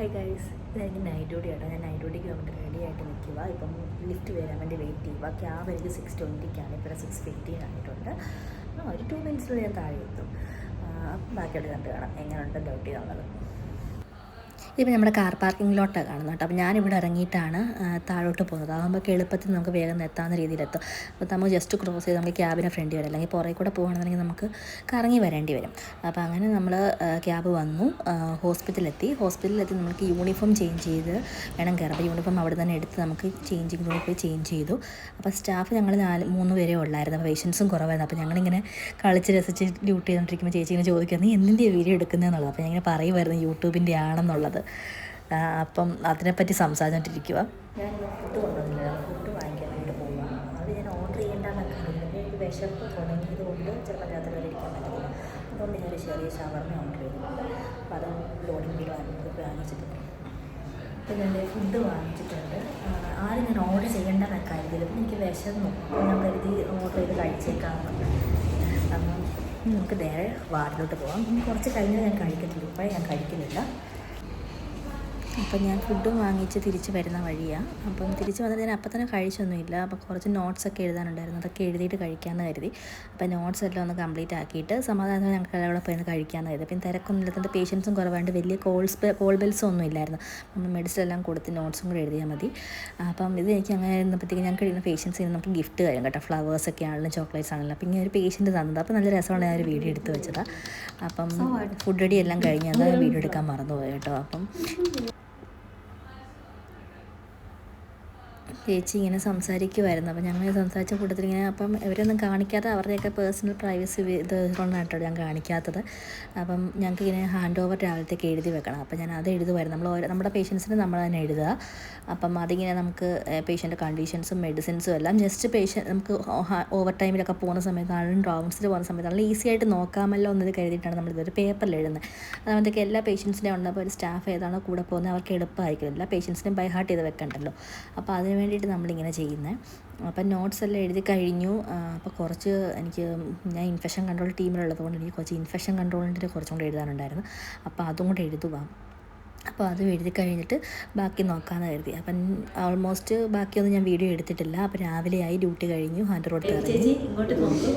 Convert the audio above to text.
Hi guys ഇതെനിക്ക് night duty ആട്ടോ. ഞാൻ നൈറ്റ് ഡ്യൂട്ടിക്ക് വേണ്ടി റെഡി ആയിട്ട് നിൽക്കുക ഇപ്പം ലിഫ്റ്റ് വരാൻ വേണ്ടി വെയിറ്റ് ചെയ്യുക ക്യാബ് എനിക്ക് സിക്സ് ട്വന്റിക്കാണ് ഇപ്പോൾ സിക്സ് ഫിഫ്റ്റീൻ ആയിട്ടുണ്ട്. ആ ഒരു ടു മിനിറ്റ്സിൽ ഞാൻ താഴെ എത്തും. ബാക്കിയുള്ള കണ്ട് കാണാം. എങ്ങനെയുണ്ട് ഡ്യൂട്ടി എന്നുള്ളത് ഇപ്പം നമ്മുടെ കാർ പാർക്കിങ്ങിലോട്ടാണ് കാണുന്നത് കേട്ടോ. അപ്പോൾ ഞാനിവിടെ ഇറങ്ങിയിട്ടാണ് താഴോട്ട് പോകുന്നത്. അതാകുമ്പോൾ എളുപ്പത്തിൽ നമുക്ക് വേഗം എത്താവുന്ന രീതിയിലെത്തും. അപ്പോൾ നമ്മൾ ജസ്റ്റ് ക്രോസ് ചെയ്ത് നമുക്ക് ക്യാബിന് ഫ്രണ്ട് വരും അല്ലെങ്കിൽ പുറകെ കൂടെ പോകുകയാണെന്നുണ്ടെങ്കിൽ നമുക്ക് കറങ്ങി വരേണ്ടി വരും. അപ്പോൾ അങ്ങനെ നമ്മൾ ക്യാബ് വന്നു ഹോസ്പിറ്റലിലെത്തി. ഹോസ്പിറ്റലിലെത്തി നമുക്ക് യൂണിഫോം ചേഞ്ച് ചെയ്ത് വേണം കയറാം അപ്പോൾ യൂണിഫോം അവിടെ തന്നെ എടുത്ത് നമുക്ക് ചേഞ്ചിങ് റൂമിൽ പോയി ചേഞ്ച് ചെയ്തു. അപ്പോൾ സ്റ്റാഫ് ഞങ്ങൾ നാല് മൂന്ന് പേരേ ഉള്ളായിരുന്നു. അപ്പോൾ പേഷ്യൻസും കുറവായിരുന്നു. അപ്പോൾ ഞങ്ങളിങ്ങനെ കളിച്ച് രസിച്ച് ഡ്യൂട്ടി ചെയ്തുകൊണ്ടിരിക്കുമ്പോൾ ചേച്ചി ഇങ്ങനെ ചോദിക്കുക നീ എന്തിന്റെ വീഡിയോ എടുക്കുന്നതെന്നുള്ളത് അപ്പോൾ ഞാൻ ഇങ്ങനെ പറയുമായിരുന്നു യൂട്യൂബിന്റെ ആണെന്നുള്ളത്. ആ, അപ്പം അതിനെപ്പറ്റി സംസാരിച്ചുകൊണ്ടിരിക്കുക ഞാൻ ഫുഡ് അത് ഞാൻ ഓർഡർ ഓർഡർ ഞാൻ ഫുഡ് വാങ്ങിച്ചിട്ടുണ്ട്. ആ, ഞാൻ ഓർഡർ ചെയ്യേണ്ടെന്ന കാര്യത്തിൽ എനിക്ക് വിശന്നു. ഞാൻ കരുതി ഓർഡർ ചെയ്ത് കഴിച്ചേക്കാമെന്ന് അപ്പം നമുക്ക് നേരെ വാർഡിലോട്ട് പോകാം കുറച്ച് കഴിഞ്ഞാൽ ഞാൻ കഴിക്കത്തുള്ളൂ. ഇപ്പോഴേ ഞാൻ കഴിക്കുന്നില്ല. അപ്പം ഞാൻ ഫുഡും വാങ്ങിച്ച് തിരിച്ച് വരുന്ന വഴിയാണ് അപ്പം തിരിച്ച് വന്നിട്ട് ഞാൻ അപ്പം തന്നെ കഴിച്ചൊന്നുമില്ല. അപ്പം കുറച്ച് നോട്ട്സ് ഒക്കെ എഴുതാനുണ്ടായിരുന്നു. അതൊക്കെ എഴുതിയിട്ട് കഴിക്കാമെന്ന് കരുതി. അപ്പം നോട്ട്സ് എല്ലാം ഒന്ന് കംപ്ലീറ്റ് ആക്കിയിട്ട് സമാധാനം ഞങ്ങൾക്ക് അവിടെ പോയി കഴിക്കാമെന്ന് കരുതി. അപ്പം തിരക്കൊന്നും ഇല്ലാത്തത് പേഷ്യൻസും കുറവാണ്ട് വലിയ കോൾസ് കോൾ ബെൽസും ഒന്നും ഇല്ലായിരുന്നു. നമ്മൾ മെഡിസിൻ എല്ലാം കൊടുത്ത് നോട്ട്സും കൂടെ എഴുതിയാൽ മതി. അപ്പം ഇത് എനിക്ക് അങ്ങനെ ഇരുന്നപ്പോഴത്തേക്ക് ഞാൻ കഴിയുന്ന പേഷ്യൻസിന് നമുക്ക് ഗിഫ്റ്റ് തരും കേട്ടോ. ഫ്ലവേഴ്സ് ഒക്കെ ആണെങ്കിലും ചോക്ലേറ്റ്സ് ആണെങ്കിലും. അപ്പം ഇങ്ങനെ ഒരു പേഷ്യന്റ് തന്നത്. അപ്പം നല്ല രസമാണ് ഞാൻ ഒരു വീഡിയോ എടുത്ത് വെച്ചതാണ് അപ്പം ഫുഡ് റെഡി എല്ലാം കഴിഞ്ഞ് അത് വീഡിയോ എടുക്കാൻ മറന്നുപോയി കേട്ടോ. അപ്പം ചേച്ചി ഇങ്ങനെ സംസാരിക്കുമായിരുന്നു അപ്പം ഞങ്ങൾ സംസാരിച്ച കൂട്ടത്തിൽ ഇങ്ങനെ അപ്പം ഇവരൊന്നും കാണിക്കാതെ അവരുടെയൊക്കെ പേഴ്സണൽ പ്രൈവസി ഇത് കൊണ്ടാണ് ഞാൻ കാണിക്കാത്തത്. അപ്പം ഞങ്ങൾക്ക് ഇങ്ങനെ ഹാൻഡ് ഓവർ രാവിലത്തേക്ക് എഴുതി വെക്കണം. അപ്പം ഞാൻ അത് എഴുതുമായിരുന്നു നമ്മൾ ഓരോ നമ്മുടെ പേഷ്യൻസിന് നമ്മൾ തന്നെ എഴുതുക. അപ്പം അതിങ്ങനെ നമുക്ക് പേഷ്യന്റെ കണ്ടീഷൻസും മെഡിസിൻസും എല്ലാം ജസ്റ്റ് പേഷ്യൻ നമുക്ക് ഓവർ ടൈമിലൊക്കെ പോകുന്ന സമയത്താണെങ്കിലും റൗണ്ട്സിൽ പോകുന്ന സമയത്താണെങ്കിലും ഈസി ആയിട്ട് നോക്കാമല്ലോ എന്നത് കരുതിയിട്ടാണ് നമ്മൾ ഇതൊരു പേപ്പറിൽ എഴുതുന്നത്. അതുകൊണ്ടൊക്കെ എല്ലാ പേഷ്യൻസിന്റെ ഉണ്ടപ്പോൾ ഒരു സ്റ്റാഫ് ഏതാണോ കൂടെ പോകുന്നത് അവർക്ക് എളുപ്പമായിരിക്കും. എല്ലാ പേഷ്യൻസിനും ബൈ ഹാർട്ട് ചെയ്ത് വെക്കണ്ടല്ലോ. അപ്പോൾ അതിന് വേണ്ടിയിട്ട് നമ്മളിങ്ങനെ ചെയ്യുന്നത് അപ്പം നോട്ട്സ് എല്ലാം എഴുതി കഴിഞ്ഞു. അപ്പോൾ കുറച്ച് എനിക്ക് ഞാൻ ഇൻഫെക്ഷൻ കൺട്രോൾ ടീമിലുള്ളത് കൊണ്ട് എനിക്ക് കുറച്ച് ഇൻഫെക്ഷൻ കൺട്രോളിന്റെ കുറച്ചും കൂടെ എഴുതാനുണ്ടായിരുന്നു. അപ്പോൾ അതും കൂടെ എഴുതുക അപ്പോൾ അത് എഴുതി കഴിഞ്ഞിട്ട് ബാക്കി നോക്കാമെന്ന് കരുതി. അപ്പം ഓൾമോസ്റ്റ് ബാക്കിയൊന്നും ഞാൻ വീഡിയോ എടുത്തിട്ടില്ല. അപ്പോൾ രാവിലെയായി ഡ്യൂട്ടി കഴിഞ്ഞു. ഹാൻഡ് റോഡ് ഇങ്ങോട്ട് നോക്കൂ.